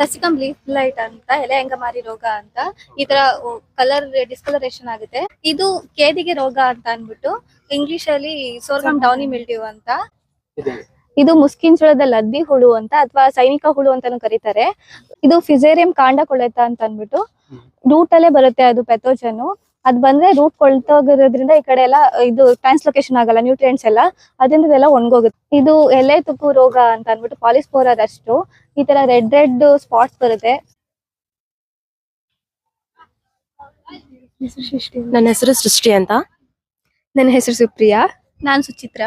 ಟಸಿಕಮ್ leaf light ಅಂತ ಎಲೆ ಅಂಗಮಾರಿ ರೋಗ ಅಂತ ಈ ತರ ಕಲರ್ ಡಿಸ್ಕಲರೇಷನ್ ಆಗುತ್ತೆ. ಇದು ಕೇದಿಗೆ ರೋಗ ಅಂತ ಅನ್ಬಿಟ್ಟು ಇಂಗ್ಲಿಷ್ ಅಲ್ಲಿ ಸೋರ್ಗಮ್ ಡೌನಿ ಮಿಲ್ಡ್ಯೂ ಅಂತ. ಇದು. ಮುಸ್ಕಿನ್ ಜೋಳದ ಲದ್ದಿ ಹುಳು ಅಂತ ಅಥವಾ ಸೈನಿಕ ಹುಳು ಅಂತಾನು ಕರೀತಾರೆ. ಇದು ಫಿಸೇರಿಯಂ ಕಾಂಡ ಕೊಳೆತ ಅಂತ ಅನ್ಬಿಟ್ಟು. ರೂಟ್ ಅಲ್ಲೇ ಬರುತ್ತೆ ಅದು ಪೆಥೋಜನ್ ಅದ್ ಬಂದ್ರೆ ರೂಟ್ ಕೊಳ್ತೋಗಿರೋದ್ರಿಂದ ಈ ಕಡೆ ಎಲ್ಲ ಇದು ಟ್ರಾನ್ಸ್ಲೊಕೇಶನ್ ಆಗಲ್ಲ ನ್ಯೂಟ್ರಿಯೆಂಟ್ಸ್ ಎಲ್ಲ ಅದರಿಂದ ಇದೆಲ್ಲ ಒಣಗೋಗುತ್ತೆ. ಇದು ಎಲೆ ತುಕ್ಕು ರೋಗ ಅಂತ ಅನ್ಬಿಟ್ಟು ಪಾಲಿಸ್ಪೋರ ಅಷ್ಟು. ಈ ತರ ರೆಡ್ ರೆಡ್ ಸ್ಪಾಟ್ಸ್ ಬರುತ್ತೆ. ನನ್ನ ಹೆಸರು ಸೃಷ್ಟಿ ಅಂತ. ನನ್ನ ಹೆಸರು ಸುಪ್ರಿಯಾ. ನಾನು ಸುಚಿತ್ರ.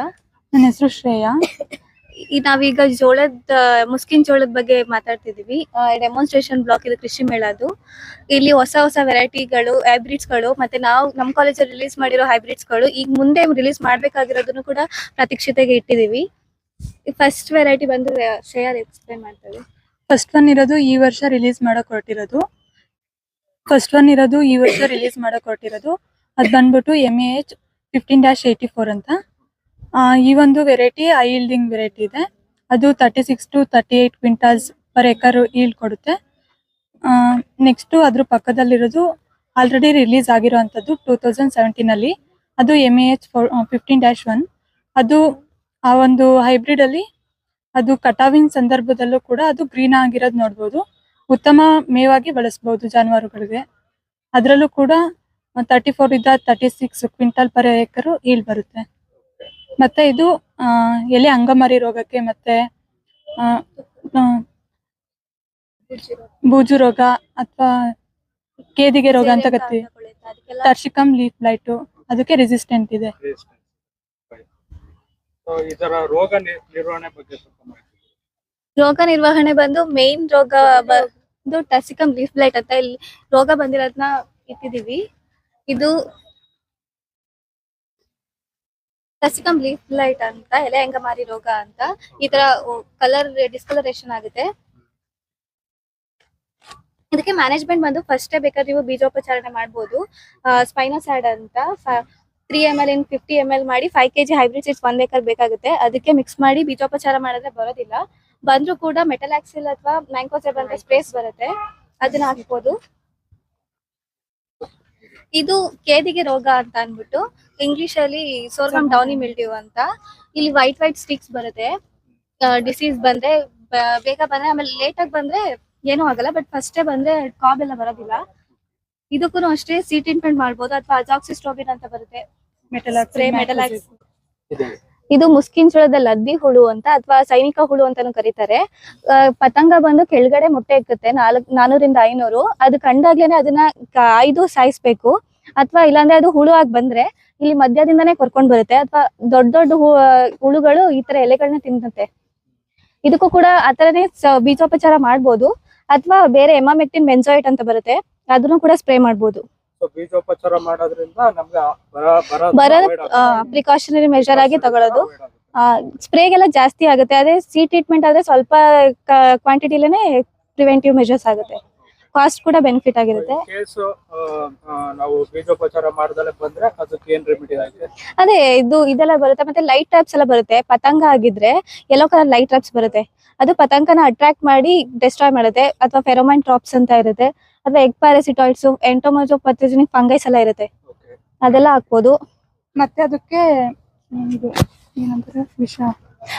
ನನ್ನ ಹೆಸರು ಶ್ರೇಯಾ. ಈ ನಾವೀಗ ಜೋಳದ, ಮುಸ್ಕಿನ್ ಜೋಳದ ಬಗ್ಗೆ ಮಾತಾಡ್ತಿದೀವಿ. ಡೆಮಾನ್ಸ್ಟ್ರೇಷನ್ ಬ್ಲಾಕ್ ಇದು ಕೃಷಿ ಮೇಳದು ಇಲ್ಲಿ ಹೊಸ ಹೊಸ ವೆರೈಟಿಗಳು ಹೈಬ್ರಿಡ್ಸ್ಗಳು, ಮತ್ತೆ ನಾವು ನಮ್ಮ ಕಾಲೇಜಲ್ಲಿ ರಿಲೀಸ್ ಮಾಡಿರೋ ಹೈಬ್ರಿಡ್ಸ್ಗಳು, ಈಗ ಮುಂದೆ ರಿಲೀಸ್ ಮಾಡ್ಬೇಕಾಗಿರೋದನ್ನು ಕೂಡ ಪ್ರತೀಕ್ಷತೆಗೆ ಇಟ್ಟಿದೀವಿ. ಫಸ್ಟ್ ವೆರೈಟಿ ಬಂದು ಶ್ರೇಯಾ ಎಕ್ಸ್ಪ್ಲೈನ್ ಮಾಡ್ತಾರೆ. ಫಸ್ಟ್ ಒನ್ ಇರೋದು ಈ ವರ್ಷ ರಿಲೀಸ್ ಮಾಡಕ್ ಹೊರಟಿರೋದು ಫಸ್ಟ್ ಒನ್ ಇರೋದು ಈ ವರ್ಷ ರಿಲೀಸ್ ಮಾಡಕ್ ಹೊರಟಿರೋದು ಅದ್ ಬಂದ್ಬಿಟ್ಟು M H fifteen dash eighty four ಅಂತ. ಈ ಒಂದು ವೆರೈಟಿ ಐ ಈಲ್ಡಿಂಗ್ ವೆರೈಟಿ ಇದೆ. ಅದು thirty six to thirty eight quintals per acre yield ಕೊಡುತ್ತೆ ನೆಕ್ಸ್ಟ್ ಅದ್ರ ಪಕ್ಕದಲ್ಲಿರೋದು ಆಲ್ರೆಡಿ ರಿಲೀಸ್ ಆಗಿರುವಂಥದ್ದು ಟೂ ತೌಸಂಡ್ ಸೆವೆಂಟೀನ್ ಅಲ್ಲಿ. ಅದು M A H fifteen dash one ಅದು ಆ ಒಂದು ಹೈಬ್ರಿಡ್ ಅಲ್ಲಿ ಅದು ಕಟಾವಿನ ಸಂದರ್ಭದಲ್ಲೂ ಕೂಡ ಅದು ಗ್ರೀನ್ ಆಗಿರೋದು ನೋಡ್ಬೋದು. ಉತ್ತಮ ಮೇವಾಗಿ ಬಳಸಬಹುದು ಜಾನುವಾರುಗಳಿಗೆ. ಅದರಲ್ಲೂ ಕೂಡ ತರ್ಟಿ ಫೋರ್ ಇಂದ thirty six quintal per acre yield ಬರುತ್ತೆ. ಮತ್ತೆ ಇದು ಆ, ಎಲೆ ಅಂಗಮಾರಿ ರೋಗಕ್ಕೆ ಮತ್ತೆ ಬೂಜು ರೋಗ ಅಥವಾ ಕೇದಿಗೆ ರೋಗ ಅಂತ ಕತ್ತಿ ಟರ್ಶಿಕಮ್ ಲೀಫ್ ಲೈಟ್ ಅದಕ್ಕೆ ರೆಸಿಸ್ಟೆಂಟ್ ಇದೆ. ಇದರ ರೋಗ ನಿರ್ವಹಣೆ ಬಗ್ಗೆ ಸ್ವಲ್ಪ ಮಾಹಿತಿ ರೋಗ ನಿರ್ವಹಣೆ ಬಂದು ಮೇನ್ ರೋಗ ಬಂದು ಟಸಿಕಮ್ ಲೀಫ್ ಲೈಟ್ ಅಂತ ಇಲ್ಲಿ ರೋಗ ಬಂದಿರೋದನ್ನ ಇಟ್ಟಿದೀವಿ ಇದು ಟಸಿಕಮ್ ಲೀಫ್ ಲೈಟ್ ಅಂತ, ಎಲೆ ಅಂಗಮಾರಿ ರೋಗ ಅಂತ, ಈ ತರ ಕಲರ್ ಡಿಸ್ಕಲರೇಷನ್ ಆಗುತ್ತೆ. ಇದಕ್ಕೆ ಮ್ಯಾನೇಜ್ಮೆಂಟ್ ಬಂದು ಫಸ್ಟೇ ಬೇಕಾದ್ರೆ ನೀವು ಬೀಜೋಪಚಾರಣೆ ಮಾಡ್ಬೋದು. ಸ್ಪೈನೋಸ್ಯಾಡ್ ಅಂತ three M L in fifty M L ಮಾಡಿ ಫೈವ್ ಕೆಜಿ ಹೈಬ್ರಿಡ್ ಸೀಡ್ಸ್ ಒಂದ್ ಏಕರ್ ಬೇಕಾಗುತ್ತೆ. ಅದಕ್ಕೆ ಮಿಕ್ಸ್ ಮಾಡಿ ಬೀಜೋಪಚಾರ ಮಾಡಿದ್ರೆ ಬರೋದಿಲ್ಲ. ಬಂದ್ರು ಕೂಡ ಮೆಟಲಾಕ್ಸಿಲ್ ಅಥವಾ ಮ್ಯಾಂಕೋಸೆಬ್ ಅಂತ ಸ್ಪೇಸ್ ಬರುತ್ತೆ. ಅದನ್ನ ಹಾಕ್ಬೋದು. ಇದು ಕೇದಿಗೆ ರೋಗ ಅಂತ ಅನ್ಬಿಟ್ಟು ಇಂಗ್ಲಿಷ್ ಅಲ್ಲಿ ಸೋರ್ಗಮ್ ಡೌನಿ ಮಿಲ್ಡ್ಯೂ ಅಂತ. ಇಲ್ಲಿ ವೈಟ್ ವೈಟ್ ಸ್ಟಿಕ್ಸ್ ಬರುತ್ತೆ. ಡಿಸೀಸ್ ಬಂದ್ರೆ ಬೇಗ ಬಂದ್ರೆ ಆಮೇಲೆ ಲೇಟ್ ಆಗಿ ಬಂದ್ರೆ ಏನೂ ಆಗಲ್ಲ ಬಟ್ ಫಸ್ಟೇ ಬಂದ್ರೆ ಕಾಬ್ ಎಲ್ಲ ಬರೋದಿಲ್ಲ. ಇದಕ್ಕೂ ಅಷ್ಟೇ ಸಿ ಟ್ರೀಟ್ಮೆಂಟ್ ಮಾಡ್ಬೋದು ಅಥವಾ ಅಜಾಕ್ಸಿಸ್ಟ್ರೋಬಿನ್ ಅಂತ ಬರುತ್ತೆ. ಸ್ಪ್ರೇ ಮೆಟಲಾಕ್ಸ್ ಇದೆ ಮುಸ್ಕಿನ್ ಜೋಳದ ಲದ್ದಿ ಹುಳು ಅಂತ ಅಥವಾ ಸೈನಿಕ ಹುಳು ಅಂತಾನು ಕರೀತಾರೆ. ಆ, ಪತಂಗ ಬಂದು ಕೆಳಗಡೆ ಮೊಟ್ಟೆ ಇಕ್ಕುತ್ತೆ ನಾಲ್ಕ್ ನಾನೂರಿಂದ ಐನೂರು. ಅದು ಕಂಡಾಗ್ಲೇನೆ ಅದನ್ನ ಕಾಯ್ದು ಸಾಯಿಸ್ಬೇಕು. ಅಥವಾ ಇಲ್ಲಾಂದ್ರೆ ಅದು ಹುಳು ಆಗಿ ಬಂದ್ರೆ ಇಲ್ಲಿ ಮಧ್ಯದಿಂದನೇ ಕರ್ಕೊಂಡ್ ಬರುತ್ತೆ. ಅಥವಾ ದೊಡ್ಡ ದೊಡ್ಡ ಹುಳುಗಳು ಈ ತರ ಎಲೆಗಳನ್ನ ತಿನ್ನುತ್ತೆ. ಇದಕ್ಕೂ ಕೂಡ ಆತರನೇ ತರನೇ ಬೀಜೋಪಚಾರ ಮಾಡ್ಬೋದು. ಅಥವಾ ಬೇರೆ ಎಮಾಮೆಕ್ಟಿನ್ ಮೆನ್ಸೋಯಿಟ್ ಅಂತ ಬರುತ್ತೆ. ಅದನ್ನು ಕೂಡ ಸ್ಪ್ರೇ ಮಾಡ್ಬೋದು. ಬೀಜೋಪಚಾರ ಮಾಡೋದ್ರಿಂದ ನಮ್ಗೆ ಆ ಬರ ಬರ ಬರೋದ್ ಪ್ರಿಕಾಷನರಿ ಮೆಜರ್ ಆಗಿ ತಗೊಳ್ಳೋದು. ಸ್ಪ್ರೇಗೆಲ್ಲ ಜಾಸ್ತಿ ಆಗುತ್ತೆ. ಅದೇ ಸಿ ಟ್ರೀಟ್ಮೆಂಟ್ ಆದ್ರೆ ಸ್ವಲ್ಪ ಕ್ವಾಂಟಿಟಿಲೇನೆ ಪ್ರಿವೆಂಟಿವ್ ಮೆಜರ್ಸ್ ಆಗುತ್ತೆ. ಕಾಸ್ಟ್ ಕೂಡ ಬೆನಿಫಿಟ್ ಆಗಿರುತ್ತೆ. In case, ಆ, ಆ, ನಾವು ಬೀಜೋಪಚಾರ ಮಾಡ್ದಲೆ ಬಂದ್ರೆ ಅದಕ್ಕೆ ಏನ್ ರೆಮಿಡಿ ಆಗಿದೆ ಅದೇ ಇದು ಇದೆಲ್ಲ ಬರುತ್ತೆ. ಮತ್ತೆ ಲೈಟ್ ಟ್ರಾಪ್ಸ್ ಎಲ್ಲ ಬರುತ್ತೆ. ಪತಂಗ ಆಗಿದ್ರೆ ಎಲ್ಲೋ ಕಲರ್ ಲೈಟ್ ಟ್ರಾಪ್ಸ್ ಬರುತ್ತೆ. ಅದು ಪತಂಗನ ಅಟ್ರಾಕ್ಟ್ ಮಾಡಿ ಡೆಸ್ಟ್ರಾಯ್ ಮಾಡುತ್ತೆ. ಅಥವಾ ಫೆರೋಮೈನ್ ಟ್ರಾಪ್ಸ್ ಅಂತ ಇರುತ್ತೆ. ಅಥವಾ ಎಗ್ ಪ್ಯಾರಾಸಿಟಾಯ್ಡ್ಸ್ ಎಂಟೋಮೋಜೋ ಪಥೋಜೆನಿಕ್ ಫಂಗೈಸ್ ಎಲ್ಲ ಇರುತ್ತೆ. ಓಕೆ ಅದೆಲ್ಲ ಹಾಕ್ಬೋದು. ಮತ್ತೆ ಅದಕ್ಕೆ ಇದು ಏನಂತಾರೆ? ವಿಷ.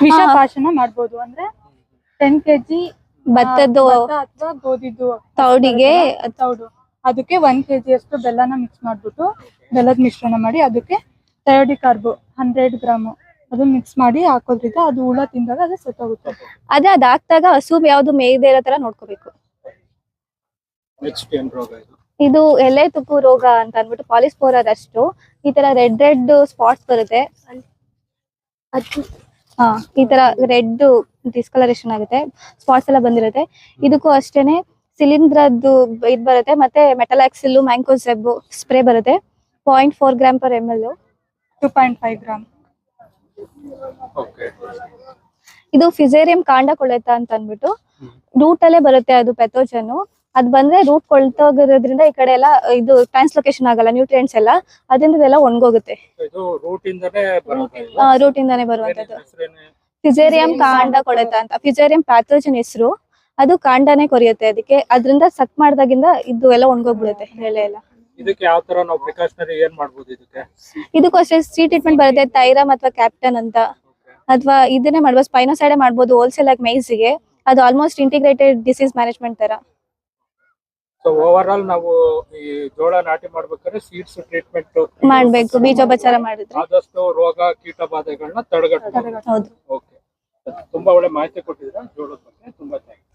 ವಿಷ. ಪಾಶನ ಮಾಡ್ಬೋದು. ಅಂದ್ರೆ ಟೆನ್ ಕೆಜಿ ಭತ್ತದ್ದು ಅಥವಾ ಗೋಧಿದು ತೌಡಿಗೆ ಅದ್ ತೌಡು. ಅದಕ್ಕೆ ಒಂದ್ ಕೆಜಿ ಅಷ್ಟು ಬೆಲ್ಲನ ಮಿಕ್ಸ್ ಮಾಡ್ಬಿಟ್ಟು ಬೆಲ್ಲದ ಮಿಶ್ರಣ ಮಾಡಿ ಅದಕ್ಕೆ ತಯೋಡಿ ಕಾರ್ಬು ಹಂಡ್ರೆಡ್ ಗ್ರಾಮು ಅದನ್ನ ಮಿಕ್ಸ್ ಮಾಡಿ ಹಾಕೋದ್ರಿಂದ ಅದು ಹುಳ ತಿಂದಾಗ ಅದು ಸತ್ತೋಗುತ್ತೆ. ಅದೇ ಅದ್ ಹಾಕ್ದಾಗ ಹಸು ಯಾವ್ದು ಮೇಯ್ದೇ ಇರೋ ತರ ನೋಡ್ಕೋಬೇಕು. ಇದು. ಎಲೆ ತುಕ್ಕು ರೋಗ ಅಂತ ಅನ್ಬಿಟ್ಟು ಪಾಲಿಸ್ಪೋರ್ ಅದಷ್ಟು. ಈ ತರ ರೆಡ್ ರೆಡ್ ಸ್ಪಾಟ್ಸ್ ಬರುತ್ತೆ. ಅದು ಹಾ ಈ ತರ ರೆಡ್ ಡಿಸ್ಕಲರೇಷನ್ ಆಗುತ್ತೆ. ಸ್ಪಾಟ್ಸ್ ಎಲ್ಲ ಬಂದಿರುತ್ತೆ. ಇದಕ್ಕೂ ಅಷ್ಟೇನೆ ಸಿಲಿಂದ್ರದ್ದು ಇದ್ ಬರುತ್ತೆ. ಮತ್ತೆ ಮೆಟಲಾಕ್ಸಿಲ್ ಮ್ಯಾಂಕೋಸೆಬ್ ಸ್ಪ್ರೇ ಬರುತ್ತೆ. Point four gram per M L two point five gram okay ಇದು ಫಿಸೇರಿಯಂ ಕಾಂಡ ಕೊಳೆತ ಅಂತ ಅಂದ್ಬಿಟ್ಟು ರೂಟ್ ಅಲ್ಲೇ ಬರುತ್ತೆ ಅದು ಪೆಥೋಜನ್ ಅದ್ ಬಂದ್ರೆ ರೂಟ್ ಕೊಳ್ತೋಗಿರೋದ್ರಿಂದ ಈ ಕಡೆ ಎಲ್ಲ ಇದು ಟ್ರಾನ್ಸ್ಲೊಕೇಶನ್ ಆಗಲ್ಲ ನ್ಯೂಟ್ರಿಯೆಂಟ್ಸ್ ಎಲ್ಲ ಅದರಿಂದ ಇದೆಲ್ಲ ಒಣಗೋಗುತ್ತೆ. ಇದು ರೂಟ್ ಇಂದನೇ ಬರೋದು ರೂಟ್ ಇಂದಾನೆ ಏನ್ ಬರುವಂತದ್ದು ಹೆಸ್ರೇನು? ಕಾಂಡ ಕೊಳೆತ ಅಂತ. ಫಿಜೇರಿಯಂ ಪ್ಯಾಥೋಜನ್ ಹೆಸರು ಅದು ಕಾಂಡನೇ ಕೊರಿಯುತ್ತೆ ಅದಕ್ಕೆ. ಅದ್ರಿಂದ ಸಕ್ ಮಾಡ್ದಾಗಿಂದ ಇದು ಎಲ್ಲ ಒಣಗೋಗ್ಬಿಡುತ್ತೆ ಎಲೆ ಎಲ್ಲ. ಇದಕ್ಕೆ ಯಾವ ತರ ನಾವು ಪ್ರಿಕಾಷನರಿ ಏನ್ ಮಾಡ್ಬೋದು ಇದಕ್ಕೆ? ಇದಕ್ಕೂ ಅಷ್ಟೇ ಸಿ ಟ್ರೀಟ್ಮೆಂಟ್ ಬರುತ್ತೆ ತೈರಮ್ ಅಥವಾ ಕ್ಯಾಪ್ಟನ್ ಅಂತ. ಅಥವಾ ಇದನ್ನೇ ಮಾಡ್ಬೋದು ಸ್ಪೈನೋಸೈಡೆ ಮಾಡ್ಬೋದು ಹೋಲ್ಸೇಲ್ ಆಗಿ ಮೈಸಿಗೆ ಅದು ಆಲ್ಮೋಸ್ಟ್ ಇಂಟಿಗ್ರೇಟೆಡ್ ಡಿಸೀಸ್ ಮ್ಯಾನೇಜ್ಮೆಂಟ್ ತರ. ಸೊ ಓವರ್ ಆಲ್ ನಾವು ಈ ಜೋಳ ನಾಟಿ ಮಾಡ್ಬೇಕಾದ್ರೆ ಸೀಡ್ಸ್ ಟ್ರೀಟ್ಮೆಂಟ್ ಮಾಡಬೇಕು. ಬೀಜೋಪಚಾರ ಮಾಡಿದ್ರೆ. ಆದಷ್ಟು ರೋಗ ಕೀಟ ಬಾಧೆಗಳನ್ನ ತಡೆಗಟ್ಟಬಹುದು ಹೌದು ಓಕೆ ತುಂಬಾ ಒಳ್ಳೆ ಮಾಹಿತಿ ಕೊಟ್ಟಿದ್ರೆ ಜೋಳದ ಬಗ್ಗೆ ತುಂಬಾ ಥ್ಯಾಂಕ್ಸ್